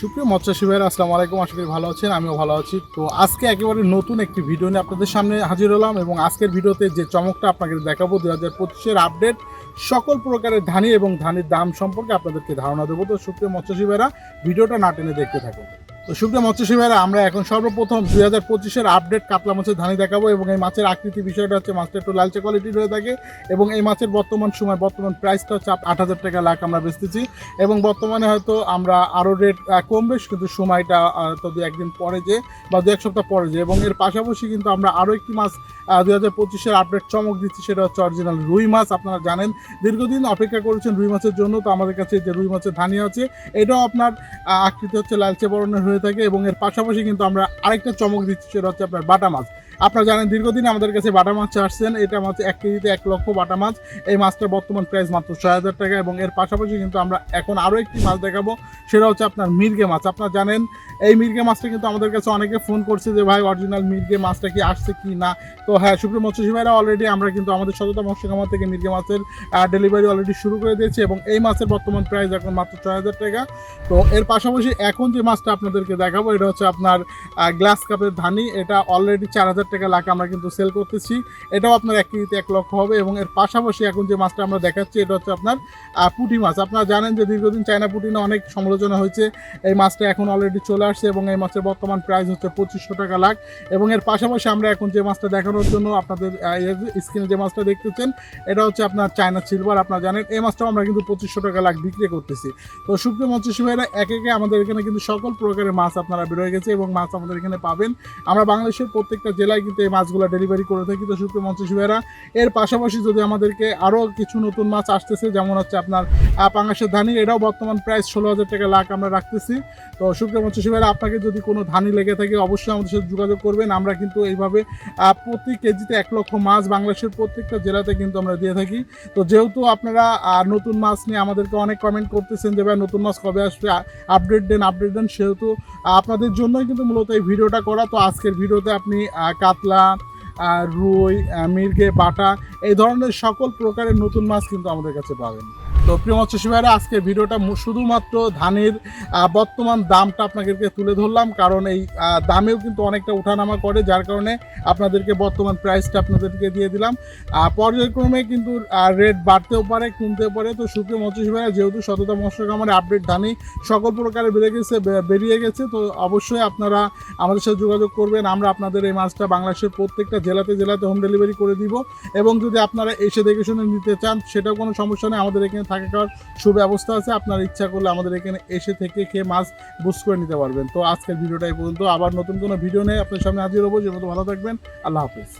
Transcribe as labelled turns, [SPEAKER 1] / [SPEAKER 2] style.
[SPEAKER 1] সুপ্রিয় মৎস্যাসী ভাইয়ের আসসালামু আলাইকুম, আশা করি ভালো আছেন, আমিও ভালো আছি। তো আজকে একেবারে নতুন একটি ভিডিও নিয়ে আপনাদের সামনে হাজির হলাম এবং আজকের ভিডিওতে যে চমকটা আপনাকে দেখাবো দু হাজার পঁচিশের আপডেট, সকল প্রকারের ধানি এবং ধানের দাম সম্পর্কে আপনাদেরকে ধারণা দেবো। তো সুপ্রিয় মৎস্যাসী ভাইরা ভিডিওটা না টেনে দেখতে থাকুন। তো সুপ্রিয় মৎস্যশী ভাইরা আমরা এখন সর্বপ্রথম দুই হাজার পঁচিশের আপডেট কাতলা মাছের ধানি দেখাবো এবং এই মাছের আকৃতি বিষয়টা হচ্ছে মাছটা একটু লালচে কোয়ালিটির হয়ে থাকে এবং এই মাছের বর্তমান সময় বর্তমান প্রাইসটা হচ্ছে আট হাজার টাকা লাখ আমরা বেচতেছি এবং বর্তমানে হয়তো আমরা আরও রেট কমবে, কিন্তু সময়টা হয়তো দু একদিন পরে যে বা দু এক সপ্তাহ পরে যে এবং এর পাশাপাশি কিন্তু আমরা আরও একটি মাছ দু হাজার পঁচিশের আপডেট চমক দিচ্ছি, সেটা হচ্ছে অরিজিনাল রুই মাছ। আপনারা জানেন, দীর্ঘদিন অপেক্ষা করেছেন রুই মাছের জন্য, তো আমাদের কাছে যে রুই মাছের ধানি আছে, এটাও আপনার আকৃতি হচ্ছে লালচে বরণের হয়ে থাকে এবং এর পাশাপাশি কিন্তু আমরা আরেকটা চমক দিচ্ছি, সেটা হচ্ছে আপনার বাটা মাছ। আপনারা জানেন দীর্ঘদিন আমাদের কাছে বাটা মাছ আসছেন। এটা মাছ এক কেজিতে এক লক্ষ বাটা মাছ। এই মাছটার বর্তমান প্রাইস মাত্র ছয় হাজার টাকা এবং এর পাশাপাশি কিন্তু আমরা এখন আরও একটি মাছ দেখাবো। সেটা হচ্ছে আপনার মির্গে মাছ। আপনারা জানেন, এই মির্গে মাছটা কিন্তু আমাদের কাছে অনেকে ফোন করছে যে, ভাই অরিজিনাল মির্গে মাছটা কি আসছে কি না? তো হ্যাঁ সুপ্রিম মৎস্যজীবী ভাইরা অলরেডি আমরা কিন্তু আমাদের সততা মৎস্য খামার থেকে মির্গে মাছের ডেলিভারি অলরেডি শুরু করে দিয়েছি এবং এই মাছের বর্তমান প্রাইস এখন মাত্র ছয় হাজার টাকা। তো এর পাশাপাশি এখন যে মাছটা আপনাদেরকে দেখাবো, এটা হচ্ছে আপনার গ্লাস কাপের ধানি। এটা অলরেডি চার হাজার টাকা লাখ আমরা কিন্তু সেল করতেছি। এটাও আপনার এক কেজিতে এক লক্ষ হবে এবং এর পাশাপাশি এখন যে মাছটা আমরা দেখাচ্ছি, এটা হচ্ছে আপনার পুঁটি মাছ। আপনারা জানেন যে দীর্ঘদিন চায়না পুঁটি নিয়ে অনেক সমালোচনা হয়েছে। এই মাছটা এখন অলরেডি চলে আসছে এবং এই মাছের বর্তমান প্রাইস হচ্ছে পঁচিশশো টাকা লাখ। এবং এর পাশাপাশি আমরা এখন যে মাছটা দেখানোর জন্য আপনাদের স্ক্রিনে যে মাছটা দেখতেছেন, এটা হচ্ছে আপনার চায়না সিলভার আপনারা জানেন, এই মাছটাও আমরা কিন্তু পঁচিশশো টাকা লাখ বিক্রি করতেছি। তো সুপ্রিয় মৎস্যশী ভাইরা, একে একে আমাদের এখানে কিন্তু সকল প্রকারের মাছ আপনারা বেরোয় গেছে এবং মাছ আমাদের এখানে পাবেন। আমরা বাংলাদেশের প্রত্যেকটা জেলায় কিন্তু এই মাছগুলো ডেলিভারি করে থাকি তো সুপ্রিয় মৎস্যশী ভাইরা এর পাশাপাশি যদি আমাদেরকে আরও কিছু নতুন মাছ আসতেছে, যেমন হচ্ছে আপনার পাঙাশের ধানি, এটাও বর্তমান প্রাইস ষোলো হাজার টাকা লাখ আমরা রাখতেছি। তো সুপ্রিয় মৎস্যশী ভাইরা আপনাকে যদি কোনো ধানি লেগে থাকে, অবশ্যই আমাদের সাথে যোগাযোগ করবেন। আমরা কিন্তু এইভাবে প্রতি কেজিতে এক লক্ষ মাছ বাংলাদেশের প্রত্যেকটা জেলাতে কিন্তু আমরা দিয়ে থাকি। তো যেহেতু আপনারা নতুন মাছ নিয়ে আমাদেরকে অনেক কমেন্ট করতেছেন যে, ভাই, নতুন মাছ কবে আসবে? আপডেট দেন আপডেট দেন। সেহেতু আপনাদের জন্যই কিন্তু মূলত এই ভিডিওটা করা। তো আজকের ভিডিওতে আপনি কাতলা রুই মির্গে বাটা এই ধরনের সকল প্রকারের নতুন মাছ কিন্তু আমাদের কাছে পাবেন। তো প্রিয় মৎস্যশী ভাইরা আজকে ভিডিওটা শুধুমাত্র ধানের বর্তমান দামটা আপনাদেরকে তুলে ধরলাম। কারণ এই দামেও কিন্তু অনেকটা উঠানামা করে, যার কারণে আপনাদেরকে বর্তমান প্রাইসটা আপনাদেরকে দিয়ে দিলাম। পর্যায়ক্রমে কিন্তু রেট বাড়তেও পারে, কমতেও পারে। তো সুপ্রিয় মৎস্যশী ভাইরা যেহেতু সততা মৎস্য খামারে আপডেট ধানি সকল প্রকারে বেড়ে গেছে বেরিয়ে গেছে, তো অবশ্যই আপনারা আমাদের সাথে যোগাযোগ করবেন। আমরা আপনাদের এই মাছটা বাংলাদেশের প্রত্যেকটা জেলাতে জেলাতে হোম ডেলিভারি করে দিব। এবং যদি আপনারা এসে দেখে শুনে নিতে চান, সেটাও কোনো সমস্যা নেই। আমাদের এখানে থাকা খাওয়ার সুব্যবস্থা আছে, আপনার ইচ্ছা করলে আমাদের এখানে এসে থেকে খেয়ে মাছ বুস করে নিতে পারবেন। তো আজকের ভিডিওটাই পর্যন্ত। আবার নতুন কোনো ভিডিও নেই আপনার সামনে হাজির হব। যে মতো ভালো থাকবেন, আল্লাহ হাফিজ।